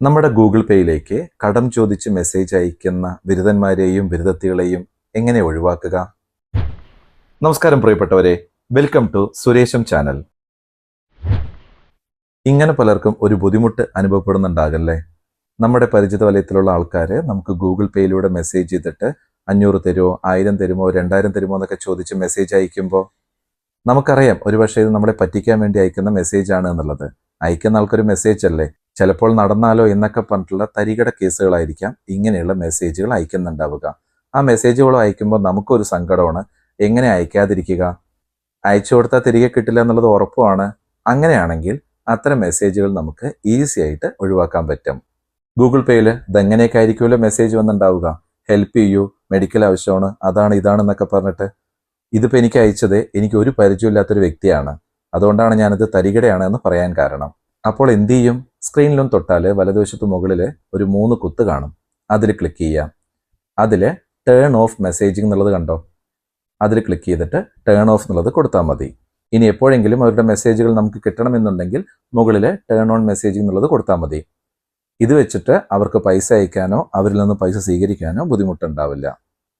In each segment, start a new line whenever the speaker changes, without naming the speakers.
നമ്മുടെ ഗൂഗിൾ പേയിലേക്ക് കടം ചോദിച്ച് മെസ്സേജ് അയക്കുന്ന ബിരുദന്മാരെയും ബിരുദത്തികളെയും എങ്ങനെ ഒഴിവാക്കുക? നമസ്കാരം പ്രിയപ്പെട്ടവരെ വെൽക്കം ടു സുരേഷം ചാനൽ. ഇങ്ങനെ പലർക്കും ഒരു ബുദ്ധിമുട്ട് അനുഭവപ്പെടുന്നുണ്ടാകല്ലേ? നമ്മുടെ പരിചിത വലയത്തിലുള്ള ആൾക്കാർ നമുക്ക് ഗൂഗിൾ പേയിലൂടെ മെസ്സേജ് ചെയ്തിട്ട് അഞ്ഞൂറ് തരുമോ ആയിരം തരുമോ രണ്ടായിരം തരുമോ എന്നൊക്കെ ചോദിച്ച് മെസ്സേജ് അയക്കുമ്പോൾ നമുക്കറിയാം ഒരുപക്ഷെ ഇത് നമ്മളെ പറ്റിക്കാൻ വേണ്ടി അയക്കുന്ന മെസ്സേജ് ആണ് എന്നുള്ളത്. അയക്കുന്ന ആൾക്കൊരു മെസ്സേജ് അല്ലേ ചിലപ്പോൾ നടന്നാലോ എന്നൊക്കെ പറഞ്ഞിട്ടുള്ള തരികട കേസുകളായിരിക്കാം ഇങ്ങനെയുള്ള മെസ്സേജുകൾ അയക്കുന്നുണ്ടാവുക. ആ മെസ്സേജുകൾ അയക്കുമ്പോൾ നമുക്കൊരു സങ്കടമാണ്. എങ്ങനെ അയക്കാതിരിക്കുക? അയച്ചു കൊടുത്താൽ തിരികെ കിട്ടില്ല എന്നുള്ളത് ഉറപ്പുമാണ് അങ്ങനെയാണെങ്കിൽ അത്തരം മെസ്സേജുകൾ നമുക്ക് ഈസി ആയിട്ട് ഒഴിവാക്കാൻ പറ്റും. ഗൂഗിൾ പേയിൽ ഇതെങ്ങനെയൊക്കെ ആയിരിക്കുമല്ലോ മെസ്സേജ് വന്നിട്ടുണ്ടാവുക? ഹെൽപ്പ് ചെയ്യൂ മെഡിക്കൽ ആവശ്യമാണ് അതാണ് ഇതാണെന്നൊക്കെ പറഞ്ഞിട്ട്. ഇതിപ്പോൾ എനിക്ക് അയച്ചത് എനിക്ക് ഒരു പരിചയമില്ലാത്തൊരു വ്യക്തിയാണ്. അതുകൊണ്ടാണ് ഞാനിത് തരികടയാണ് എന്ന് പറയാൻ കാരണം. അപ്പോൾ എന്തു ചെയ്യും? സ്ക്രീനിലും തൊട്ടാൽ വലതുവശത്ത് മുകളിൽ ഒരു മൂന്ന് കുത്ത് കാണും. അതിൽ ക്ലിക്ക് ചെയ്യാം അതിൽ ടേൺ ഓഫ് മെസ്സേജിംഗ് എന്നുള്ളത് കണ്ടോ? അതിൽ ക്ലിക്ക് ചെയ്തിട്ട് ടേൺ ഓഫ് എന്നുള്ളത് കൊടുത്താൽ മതി. ഇനി എപ്പോഴെങ്കിലും അവരുടെ മെസ്സേജുകൾ നമുക്ക് കിട്ടണമെന്നുണ്ടെങ്കിൽ മുകളിൽ ടേൺ ഓൺ മെസ്സേജിംഗ് എന്നുള്ളത് കൊടുത്താൽ മതി. ഇത് വെച്ചിട്ട് അവർക്ക് പൈസ അയക്കാനോ അവരിൽ നിന്ന് പൈസ സ്വീകരിക്കാനോ ബുദ്ധിമുട്ടുണ്ടാവില്ല.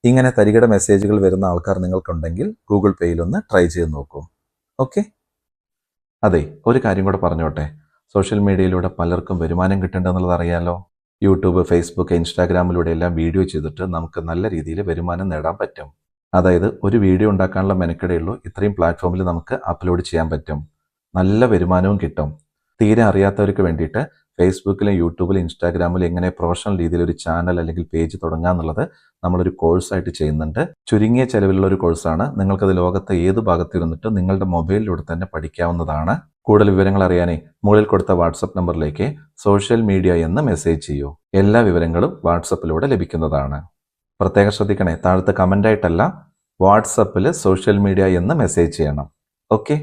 ഇങ്ങനെ തരികിട മെസ്സേജുകൾ വരുന്ന ആൾക്കാർ നിങ്ങൾക്കുണ്ടെങ്കിൽ ഗൂഗിൾ പേയിൽ ഒന്ന് ട്രൈ ചെയ്ത് നോക്കൂ. ഓക്കെ അതെ ഒരു കാര്യം കൂടെ പറഞ്ഞോട്ടെ. സോഷ്യൽ മീഡിയയിലൂടെ പലർക്കും വരുമാനം കിട്ടേണ്ടതെന്നുള്ളത് അറിയാലോ. യൂട്യൂബ് ഫേസ്ബുക്ക് ഇൻസ്റ്റാഗ്രാമിലൂടെ എല്ലാം വീഡിയോ ചെയ്തിട്ട് നമുക്ക് നല്ല രീതിയിൽ വരുമാനം നേടാൻ പറ്റും. അതായത് ഒരു വീഡിയോ ഉണ്ടാക്കാനുള്ള മെനക്കെടയുള്ളൂ ഇത്രയും പ്ലാറ്റ്ഫോമിൽ നമുക്ക് അപ്ലോഡ് ചെയ്യാൻ പറ്റും. നല്ല വരുമാനവും കിട്ടും. തീരെ അറിയാത്തവർക്ക് വേണ്ടിയിട്ട് ഫേസ്ബുക്കിലും യൂട്യൂബിലും ഇൻസ്റ്റാഗ്രാമിലും എങ്ങനെ പ്രൊഫഷണൽ രീതിയിൽ ഒരു ചാനൽ അല്ലെങ്കിൽ പേജ് തുടങ്ങുക എന്നുള്ളത് നമ്മളൊരു കോഴ്സായിട്ട് ചെയ്യുന്നുണ്ട്. ചുരുങ്ങിയ ചെലവിലുള്ള ഒരു കോഴ്സാണ് നിങ്ങൾക്കത് ലോകത്തെ ഏത് ഭാഗത്തിരുന്നിട്ട് നിങ്ങളുടെ മൊബൈലിലൂടെ തന്നെ പഠിക്കാവുന്നതാണ്. കൂടുതൽ വിവരങ്ങൾ അറിയാനേ മുകളിൽ കൊടുത്ത വാട്സപ്പ് നമ്പറിലേക്ക് സോഷ്യൽ മീഡിയ എന്ന് മെസ്സേജ് ചെയ്യൂ. എല്ലാ വിവരങ്ങളും വാട്സപ്പിലൂടെ ലഭിക്കുന്നതാണ്. പ്രത്യേകം ശ്രദ്ധിക്കണേ താഴത്തെ കമന്റായിട്ടല്ല വാട്സപ്പിൽ സോഷ്യൽ മീഡിയ എന്ന് മെസ്സേജ് ചെയ്യണം. ഓക്കെ?